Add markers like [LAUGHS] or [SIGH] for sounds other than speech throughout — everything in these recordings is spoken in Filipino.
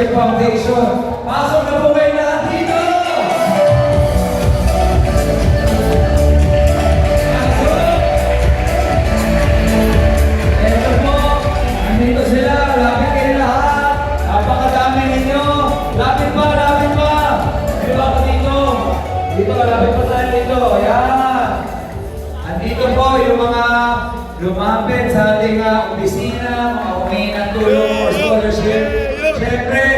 Leadership Foundation. Pasok na po kayo lahat dito! Ito po, andito sila, lapit kayo lahat. Napakadami ninyo. Lapit pa, lapit pa. Ba ako dito? Dito, lapit pa tayo dito. Yan. Andito po yung mga lumapit sa ating uh, opisina, mga humingi ng tulong for scholarship. Siyempre, ayan.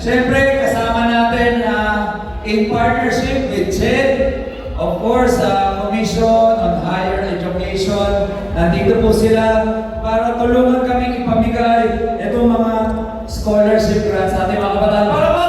Siyempre, kasama natin uh, in partnership with CHED, of course, uh, Commission on Higher Education. Nandito po sila para tulungan kami ipamigay itong mga scholarship grants sa ating mga kabataan. Palamanan!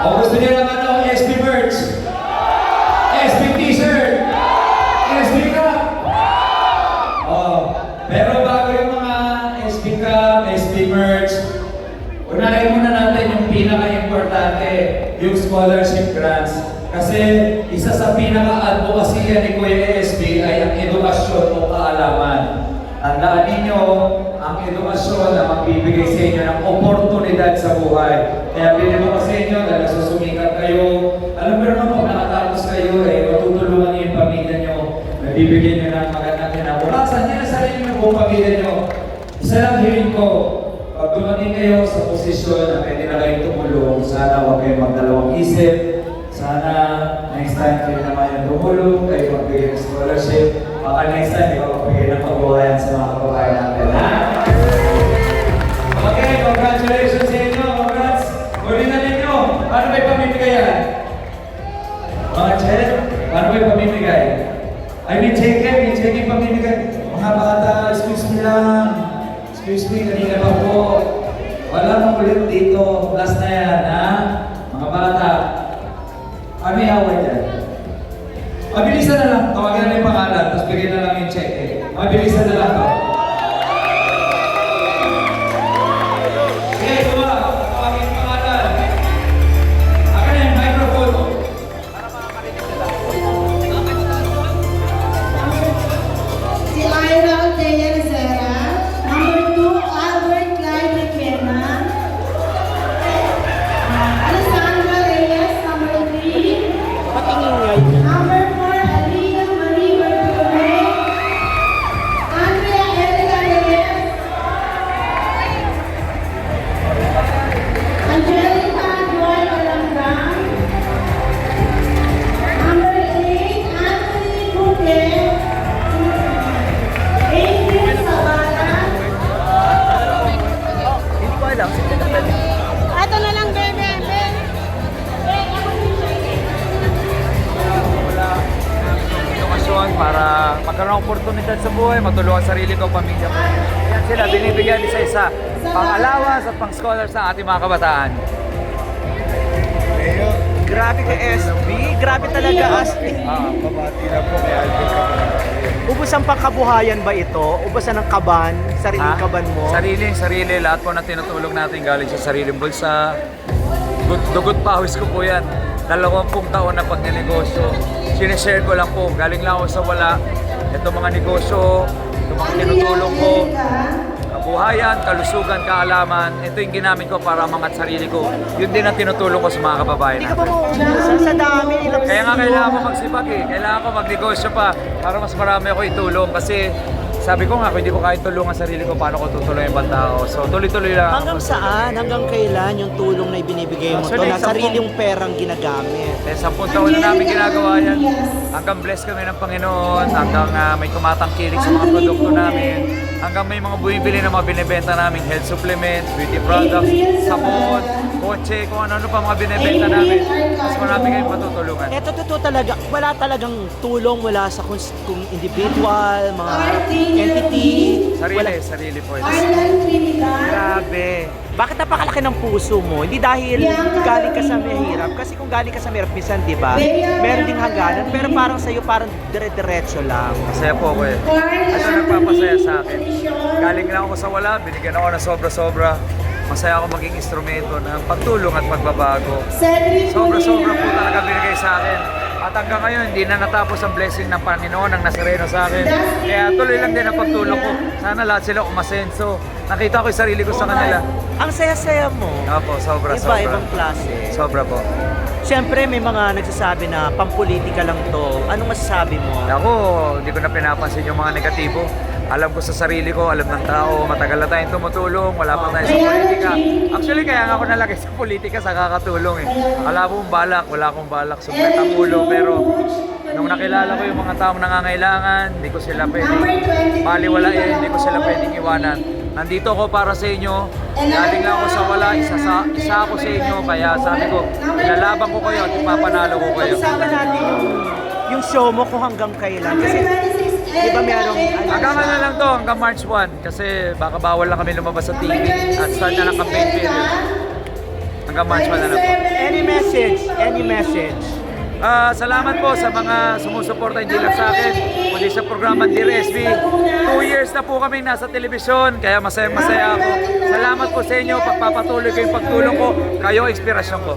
O gusto niyo SB merch? SB t-shirt? SB cup? Oh, pero bago yung mga SB cup, SB merch, Unahin muna natin yung pinaka-importante, yung scholarship grants. Kasi isa sa pinaka-advocacy ni Kuya ASB ay ang edukasyon o kaalaman. Tandaan ang edukasyon na magbibigay sa inyo ng oportunidad sa buhay. Kaya pinili ko sa inyo dahil nasusumikat kayo. Alam mo naman pag nakatapos kayo, eh, matutulungan niyo yung pamilya niyo. Nabibigyan niyo ng magandang kinabukasan. Yan ang sarili ng buong pamilya niyo. Isa lang hiling ko, pag dumating kayo sa posisyon na pwede na kayong tumulong, sana huwag kayong magdalawang isip. Sana next time kayo naman yung tumulong, kayo magbigay ng scholarship. Baka next time, ikaw magbigay ng pagbuhayan sa mga kababayan natin. Ha? [LAUGHS] Okay, congratulations Paano may pamimigay yan? Mga Chet, paano may pamimigay? I mean, check it, may check it pamimigay. Mga bata, excuse me lang. Excuse me, kanina pa po. Wala mong ulit dito. Last na yan, ha? Mga bata. Ano yung away dyan? Mabilisan na lang. Tawagan na yung pangalan, tapos bigyan na lang yung check eh. Mabilisan na lang to. Oportunidad sa buhay, matulungan sarili ko, pamilya ko. Yan sila, binibigyan isa-isa. Pang-allowance at pang-scholars ng ating mga kabataan. Grabe ka SB, grabe talaga as Ah, Pabati na po kay Alvin ang pangkabuhayan ba ito? Ubusan ng kaban, sariling ha? kaban mo? Sarili, sarili. Lahat po na tinutulong natin galing sa sariling bulsa. Dugot, dugot pawis ko po yan. Dalawampung taon na pagnenegosyo. Sinishare ko lang po. Galing lang ako sa wala. Ito mga negosyo, ito mga tinutulong ko. Kabuhayan, kalusugan, kaalaman. Ito yung ginamit ko para mangat sarili ko. Yun din ang tinutulong ko sa mga kababayan Hindi ka ba natin. mauubusan sa dami? Kaya nga kailangan ko magsipag eh. Kailangan ko magnegosyo pa para mas marami ako itulong. Kasi sabi ko nga, kung hindi ko kahit tulungan sarili ko, paano ko tutulong yung ibang tao. So tuloy-tuloy lang. Hanggang saan? Hanggang kailan yung tulong na ibinibigay mo to Actually, na sampung- sariling perang ginagamit? Eh, sampung taon na namin ginagawa yan. Hanggang bless kami ng Panginoon, hanggang ah, may tumatangkilik sa mga produkto namin, hanggang may mga bumibili ng mga binibenta namin, health supplements, beauty products, sabon, kotse, kung ano-ano pa mga binibenta namin. Mas marami kayong matutulungan. Ito totoo talaga, wala talagang tulong mula sa kung, kung individual, mga entity. Sarili, Wala. sarili po. Grabe. Bakit napakalaki ng puso mo? Hindi dahil galing ka sa mahirap. Kasi kung galing ka sa mahirap, minsan, di ba? Meron ding hangganan. Pero parang sa'yo, parang dire-diretso lang. Masaya po ako eh. Ito nagpapasaya sa akin. Galing lang ako sa wala, binigyan ako ng sobra-sobra. Masaya ako maging instrumento ng pagtulong at pagbabago. Sobra-sobra po talaga binigay sa akin. At hanggang ngayon, hindi na natapos ang blessing ng Panginoon, ng Nazareno sa akin. Kaya tuloy lang din ang pagtulong ko. Sana lahat sila umasenso. Nakita ko yung sarili ko sa kanila. Ang saya-saya mo. Opo, sobra, Iba, sobra. ibang klase. Sobra po. Siyempre, may mga nagsasabi na pampolitika lang to. Anong masasabi mo? Ako, hindi ko na pinapansin yung mga negatibo. Alam ko sa sarili ko, alam ng tao, matagal na tayong tumutulong, wala pa tayo sa politika. Actually, kaya nga ako nalagay sa politika sa kakatulong eh. Wala akong balak, wala akong balak sumbet ang ulo, pero nung nakilala ko yung mga taong nangangailangan, hindi ko sila pwedeng baliwalain, hindi ko sila pwedeng iwanan. Nandito ako para sa inyo, galing lang ako sa wala, isa, sa, isa ako sa inyo, kaya sabi ko, ilalaban ko kayo at ipapanalo ko kayo. Pag-usapan natin yung, yung show mo kung hanggang kailan. Kasi, di ba merong... Hanggang ano lang to, hanggang March 1 kasi baka bawal na kami lumabas sa TV at start na ng campaign period. Hanggang March 1 na lang po. Any message? Any message? Ah, salamat po sa mga sumusuporta hindi lang sa akin, kundi sa programa Dear SB. Two years na po kami nasa telebisyon, kaya masaya-masaya ako. Salamat po sa inyo, pagpapatuloy ko yung pagtulong ko, kayo inspirasyon ko.